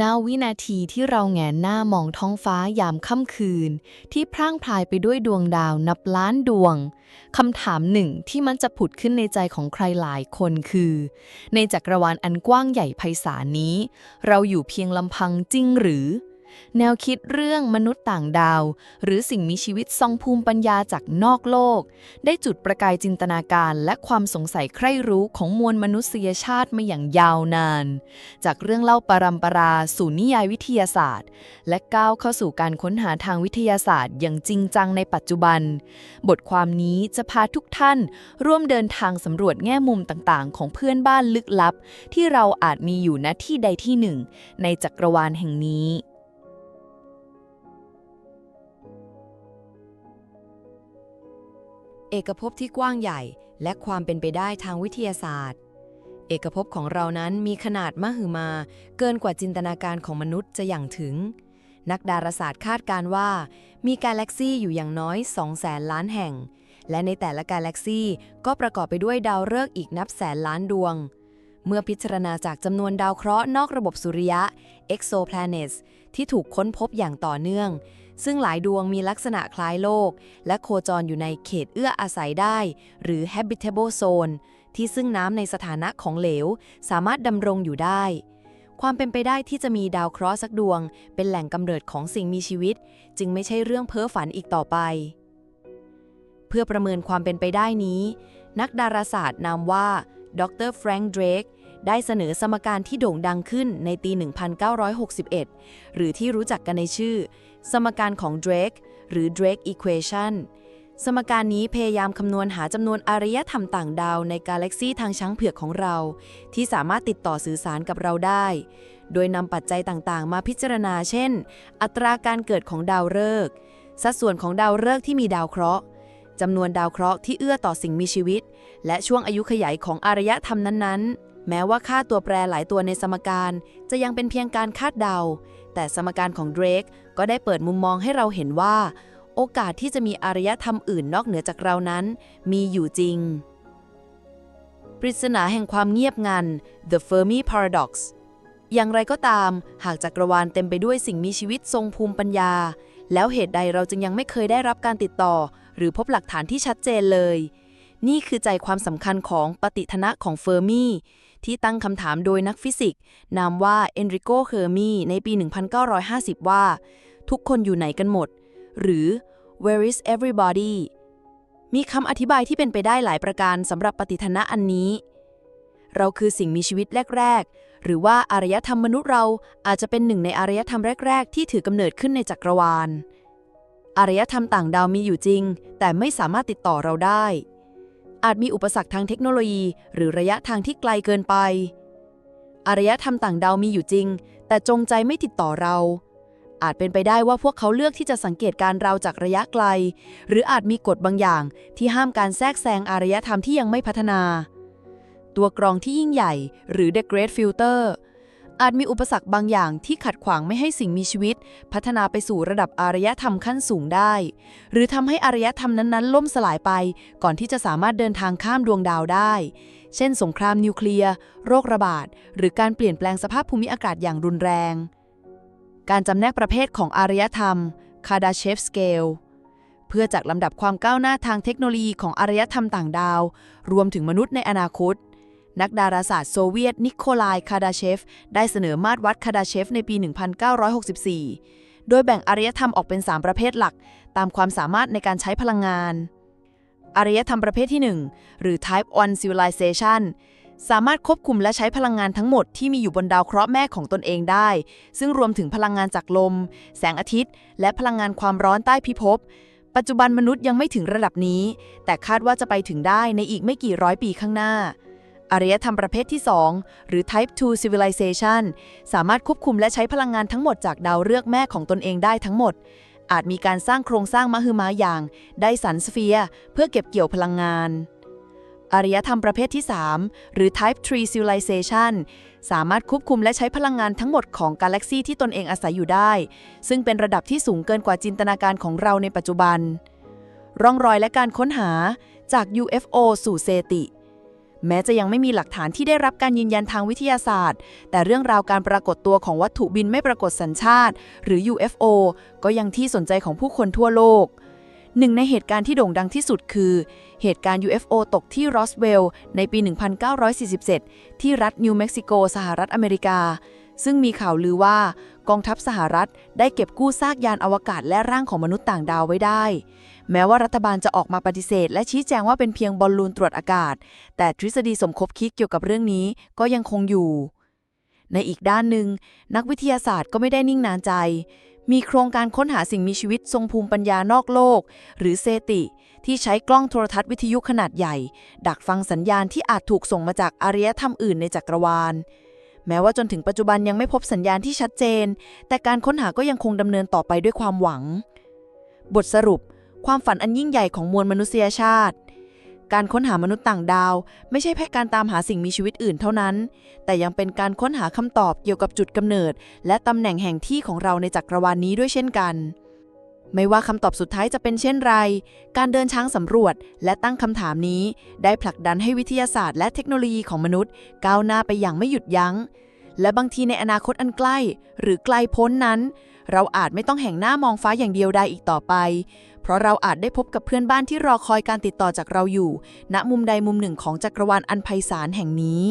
ณวินาทีที่เราแงนหน้ามองท้องฟ้ายามค่ำคืน ที่พร่างพรายไปด้วยดวงดาวนับล้านดวงคำถามหนึ่งที่มันจะผุดขึ้นในใจของใครหลายคนคือ ในจักรวาลอันกว้างใหญ่ไพศาลนี้ เราอยู่เพียงลำพังจริงหรือ แนวคิดเรื่องมนุษย์ต่างดาว หรือสิ่งมีชีวิตทรงภูมิปัญญาจากนอกโลก ได้จุดประกายจินตนาการและความสงสัยใคร่รู้ของมวลมนุษยชาติมาอย่างยาวนาน จากเรื่องเล่าปรัมปราสู่นิยายวิทยาศาสตร์ และก้าวเข้าสู่การค้นหาทางวิทยาศาสตร์ อย่างจริงจังในปัจจุบัน บทความนี้จะพาทุกท่าน ร่วมเดินทางสำรวจแง่มุมต่างๆ ของเพื่อนบ้านลึกลับ ที่เราอาจมีอยู่ณที่ใดที่หนึ่ง ในจักรวาลแห่งนี้ เอกภพที่กว้างใหญ่ และความเป็นไปได้ทางวิทยาศาสตร์ เอกภพของเรานั้นมีขนาดมหึมา เกินกว่าจินตนาการของมนุษย์จะอย่างถึง นักดาราศาสตร์คาดการว่า มีกาแล็กซี่อยู่อย่างน้อย 2 แสนล้านแห่ง และในแต่ละกาแล็กซี่ก็ประกอบไปด้วยดาวฤกษ์อีกนับแสนล้านดวงเมื่อพิจารณาจากจำนวนดาวเคราะห์นอกระบบสุริยะ exoplanets ที่ถูกค้นพบอย่างต่อเนื่อง ซึ่งหลายดวงมีลักษณะคล้ายโลก และโคจรอยู่ในเขตเอื้ออาศัยได้ หรือ habitable zone ที่ซึ่งน้ำในสถานะของเหลว สามารถดำรงอยู่ได้ ความเป็นไปได้ที่จะมีดาวเคราะห์สักดวง เป็นแหล่งกำเนิดของสิ่งมีชีวิต จึงไม่ใช่เรื่องเพ้อฝันอีกต่อไป เพื่อประเมินความเป็นไปได้นี้ นักดาราศาสตร์นามว่าดรแฟรงค์เดรก ได้เสนอสมการที่โด่งดังขึ้นในปี 1961 หรือที่รู้จักกันในชื่อ สมการของ Drake หรือ Drake Equation สมการนี้พยายามคำนวณหาจำนวนอารยธรรมต่างดาวในกาแล็กซีทางช้างเผือกของเรา ที่สามารถติดต่อสื่อสารกับเราได้ โดยนำปัจจัยต่างๆ มาพิจารณา เช่น อัตราการเกิดของดาวฤกษ์สัดส่วนของดาวฤกษ์ที่มีดาวเคราะห์จำนวนดาวเคราะห์ที่เอื้อต่อสิ่งมีชีวิต และช่วงอายุขยายของอารยธรรมนั้นๆ แม้ว่าค่าตัวแปรหลายตัวในสมการจะยังเป็นเพียงการคาดเดา แต่สมการของเดรกก็ได้เปิดมุมมองให้เราเห็นว่า โอกาสที่จะมีอารยธรรมอื่นนอกเหนือจากเรานั้น มีอยู่จริง ปริศนาแห่งความเงียบงัน The Fermi Paradox อย่างไรก็ตาม หากจักรวาลเต็มไปด้วยสิ่งมีชีวิตทรงภูมิปัญญา แล้วเหตุใดเราจึงยังไม่เคยได้รับการติดต่อ หรือพบหลักฐานที่ชัดเจนเลย นี่คือใจความสำคัญของปฏิทนะของเฟอร์มี ที่ตั้งคำถามโดยนักฟิสิกส์นามว่าเอนริโกเฮอร์มีในปี 1950 ว่า ทุกคนอยู่ไหนกันหมด หรือ where is everybody มีคำอธิบายที่เป็นไปได้หลายประการสำหรับปฏิทนะอันนี้ เราคือสิ่งมีชีวิตแรก ๆ หรือว่าอารยธรรมมนุษย์เราอาจจะเป็นหนึ่งในอารยธรรมแรก ๆ ที่ถือกำเนิดขึ้นในจักรวาล อารยธรรมต่างดาวมีอยู่จริง แต่ไม่สามารถติดต่อเราได้ อาจมีอุปสรรคทางเทคโนโลยี หรือระยะทางที่ไกลเกินไป อารยธรรมต่างดาวมีอยู่จริง แต่จงใจไม่ติดต่อเรา อาจเป็นไปได้ว่าพวกเขาเลือกที่จะสังเกตการเราจากระยะไกล หรืออาจมีกฎบางอย่างที่ห้ามการแทรกแซงอารยธรรมที่ยังไม่พัฒนา ตัวกรองที่ยิ่งใหญ่ หรือ The Great Filter อาจมีอุปสรรคบางอย่างที่ขัดขวางไม่ให้สิ่งมีชีวิต พัฒนาไปสู่ระดับอารยธรรมขั้นสูงได้ หรือทำให้อารยธรรมนั้นๆ ล่มสลายไป ก่อนที่จะสามารถเดินทางข้ามดวงดาวได้ เช่น สงครามนิวเคลียร์ โรคระบาด หรือการเปลี่ยนแปลงสภาพภูมิอากาศอย่างรุนแรง การจำแนกประเภทของอารยธรรมคาดาเชฟสเกลเพื่อจัดลำดับความก้าวหน้าทางเทคโนโลยีของอารยธรรมต่างดาว รวมถึงมนุษย์ในอนาคต นักดาราศาสตร์โซเวียตนิโคลายคาดาเชฟ ได้เสนอมาตรวัดคาดาเชฟในปี 1964 โดยแบ่งอารยธรรมออกเป็น 3 ประเภทหลัก ตามความสามารถในการใช้พลังงาน อารยธรรมประเภทที่ 1 หรือ Type 1 Civilization สามารถควบคุมและใช้พลังงานทั้งหมดที่มีอยู่บนดาวเคราะห์แม่ของตนเองได้ ซึ่งรวมถึงพลังงานจากลม แสงอาทิตย์ และพลังงานความร้อนใต้พิภพ ปัจจุบันมนุษย์ยังไม่ถึงระดับนี้ แต่คาดว่าจะไปถึงได้ในอีกไม่กี่ร้อยปีข้างหน้า อารยธรรมประเภทที่ 2 หรือ Type 2 Civilization สามารถควบคุมและใช้พลังงานทั้งหมดจากดาวฤกษ์แม่ของตนเองได้ทั้งหมด อาจมีการสร้างโครงสร้างมหึมาอย่างไดสันสเฟียร์เพื่อเก็บเกี่ยวพลังงานอารยธรรมประเภทที่ 3 หรือ Type 3 Civilization สามารถควบคุมและใช้พลังงานทั้งหมดของกาแล็กซีที่ตนเองอาศัยอยู่ได้ ซึ่งเป็นระดับที่สูงเกินกว่าจินตนาการของเราในปัจจุบัน ร่องรอยและการค้นหาจาก UFO สู่เซติ แม้จะยังไม่มีหลักฐานที่ได้รับการยืนยันทางวิทยาศาสตร์ แต่เรื่องราวการปรากฏตัวของวัตถุบินไม่ปรากฏสัญชาติ หรือ UFO ก็ยังที่สนใจของผู้คนทั่วโลก หนึ่งในเหตุการณ์ที่โด่งดังที่สุดคือ เหตุการณ์ UFO ตกที่รอสเวลล์ในปี 1947 ที่รัฐนิวเม็กซิโก สหรัฐอเมริกา ซึ่งมีข่าวลือว่ากองทัพสหรัฐได้เก็บกู้ซากยานอวกาศและร่างของมนุษย์ต่างดาวไว้ได้แม้ว่ารัฐบาลจะออกมาปฏิเสธ และชี้แจงว่าเป็นเพียงบอลลูนตรวจอากาศ แต่ทฤษฎีสมคบคิดเกี่ยวกับเรื่องนี้ก็ยังคงอยู่ ในอีกด้านหนึ่ง นักวิทยาศาสตร์ก็ไม่ได้นิ่งนานใจ มีโครงการค้นหาสิ่งมีชีวิตทรงภูมิปัญญานอกโลก หรือเซติ ที่ใช้กล้องโทรทัศน์วิทยุขนาดใหญ่ ดักฟังสัญญาณที่อาจถูกส่งมาจากอารยธรรมอื่นในจักรวาลแม้ว่าจนถึงปัจจุบันยังไม่พบสัญญาณที่ชัดเจน แต่การค้นหาก็ยังคงดำเนินต่อไปด้วยความหวัง บทสรุป ความฝันอันยิ่งใหญ่ของมวลมนุษยชาติ การค้นหามนุษย์ต่างดาว ไม่ใช่แค่การตามหาสิ่งมีชีวิตอื่นเท่านั้น แต่ยังเป็นการค้นหาคำตอบเกี่ยวกับจุดกำเนิด และตำแหน่งแห่งที่ของเราในจักรวาลนี้ด้วยเช่นกัน ไม่ว่าคำตอบสุดท้ายจะเป็นเช่นไร การเดินช้างสำรวจและตั้งคำถามนี้ ได้ผลักดันให้วิทยาศาสตร์และเทคโนโลยีของมนุษย์ ก้าวหน้าไปอย่างไม่หยุดยัง้ง และบางทีในอนาคตอันใกล้ หรือไกลพ้นนั้นเราอาจไม่ต้องแห่งหน้ามองฟ้าอย่างเดียวได้อีกต่อไป เพราะเราอาจได้พบกับเพื่อนบ้านที่รอคอยการติดต่อจากเราอยู่ ณ มุมใดมุมหนึ่งของจักรวาลอันไพศาลแห่งนี้